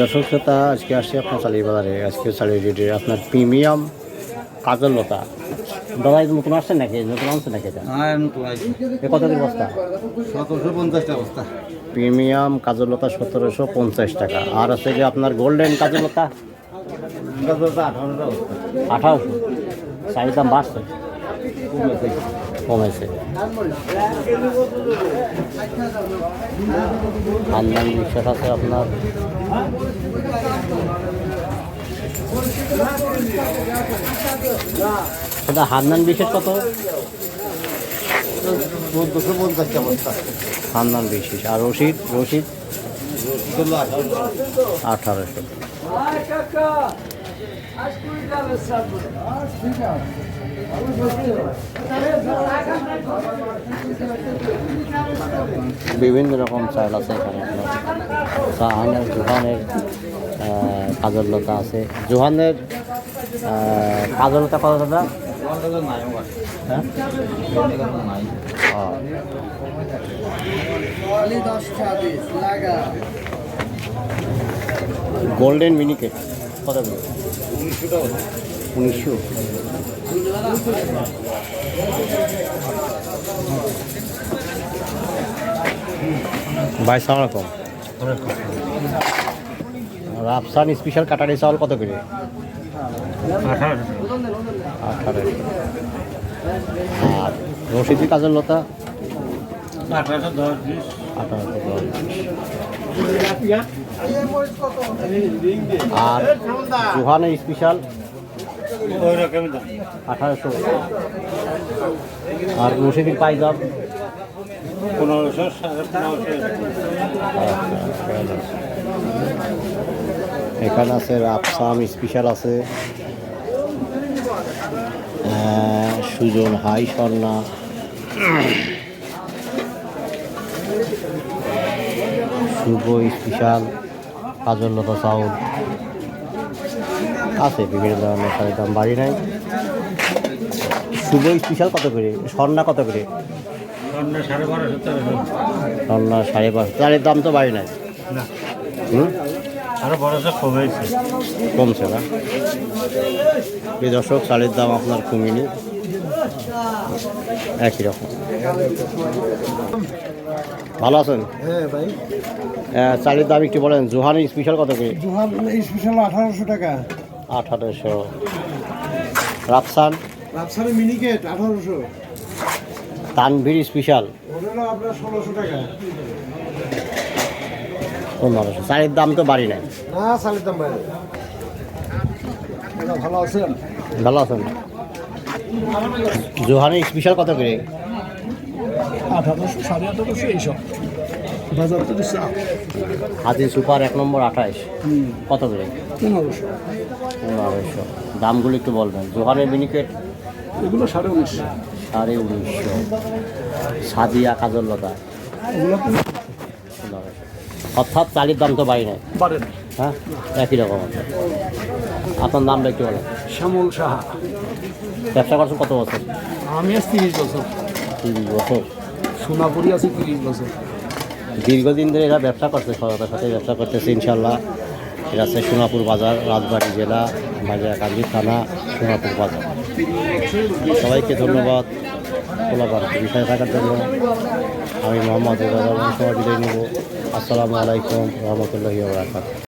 দর্শক শ্রোতা আজকে আসছি আপনার চালিয়ে বাজারে। আজকে চালিয়ে রেটে আপনার প্রিমিয়াম কাজল লতা। দাদা নতুন আসছেন নাকি? নতুন আনছেন নাকি এটা? হ্যাঁ কত করে বস্তা? সতেরোশো পঞ্চাশটা বস্তা। প্রিমিয়াম কাজল লতা সতেরোশো পঞ্চাশ টাকা। আর আছে যে আপনার গোল্ডেন কাজল লতা? আঠারোশো। চাহিদার দাম বাড়ছে? কমেছে। খানদান বিশ্বাস আছে আপনার? সেটা হান্নান বিশেষ কত? চোদ্দোশো পঞ্চাশটা বস্তা হান্নান বিশেষ আর রশিদ? রশিদ? আঠারোশো। বিভিন্ন রকম চাল আছে এখানে। আপনার জাহানের কাজললতা আছে। জোহানের আহ, কাজললতা কত দাদা? হ্যাঁ? গোল্ডেন মিনিকেট। কত করে উনিশশো। ভাই সালাম আলাইকুম রাফসান স্পেশাল কাটারি চাউল কত করে? আর রশিদি কাজের লতা আঠারোশো দশ বিশ আঠারোশো দশ। আর জোহানের স্পেশাল আঠারোশো। আর রশিদির পাইজাম পনেরোশো সাড়ে এখানে আছে রাপসাম স্পেশাল আছে। সুজন হাই স্বর্ণা। শুভ স্পেশাল কাজল লতা চাউল। আছে বিভিন্ন ধরনের শাড়ির দাম বাড়ি নাই। শুভ স্পেশাল কত করে? স্বর্ণা কত করে? বারোশো স্বর্ণা সাড়ে পাঁচশো চালের দাম তো বাড়ি নাই। হুম? বারোশো কমছে। না। এই দর্শক চালের দাম আপনার কমেনি। একই রকম। ভালো আছেন? হ্যাঁ ভাই। চালের দাম একটু বলেন। জোহানের স্পেশাল কত করে? জোহান স্পেশাল আঠারোশো টাকা। আঠারোশো। রাফসান? রাজশাহী মিনিকেট আঠারোশো। তানভীর স্পেশাল আপনার ষোলোশো টাকা। পনেরোশো। চালের দাম তো বাড়ি নাই। না চালের দাম এটা ভালো আছেন? ভালো আছেন? জোহানের স্পেশাল কত করে? আঠারোশো সাড়ে আঠারোশো এইসব। বাজার তো দিচ্ছে হাতি সুপার এক নম্বর আঠাইশ। কত করে? পনেরোশো। পনেরোশো। দামগুলো একটু বলবেন। জোহানের মিনিকেট এগুলো সাড়ে উনিশশো সাড়ে উনিশশো। সাদিয়া কাজললতা ওগুলো অর্থাৎ চালির দাম তো বাড়ি নাই। হ্যাঁ? একই রকম আছে। আপনার নামটা একটু বলেন। শ্যামল সাহা। ব্যবসা করছেন কত বছর? আমি তিরিশ বছর। তিরিশ বছর। সোনাপুরি আছি তিরিশ বছর দীর্ঘদিন ধরে এরা ব্যবসা করছে, সরকারের সাথে ব্যবসা করতেছে ইনশাল্লাহ এটা হচ্ছে সোনাপুর বাজার, রাজবাড়ি জেলা বাজারকান্দি থানা, সোনাপুর বাজার। সবাইকে ধন্যবাদ। খোলাবার বিষয় থাকার জন্য আমি মোহাম্মদ সবাই বিদায় নেব। আসসালামু আলাইকুম, রহমতুল্লাহি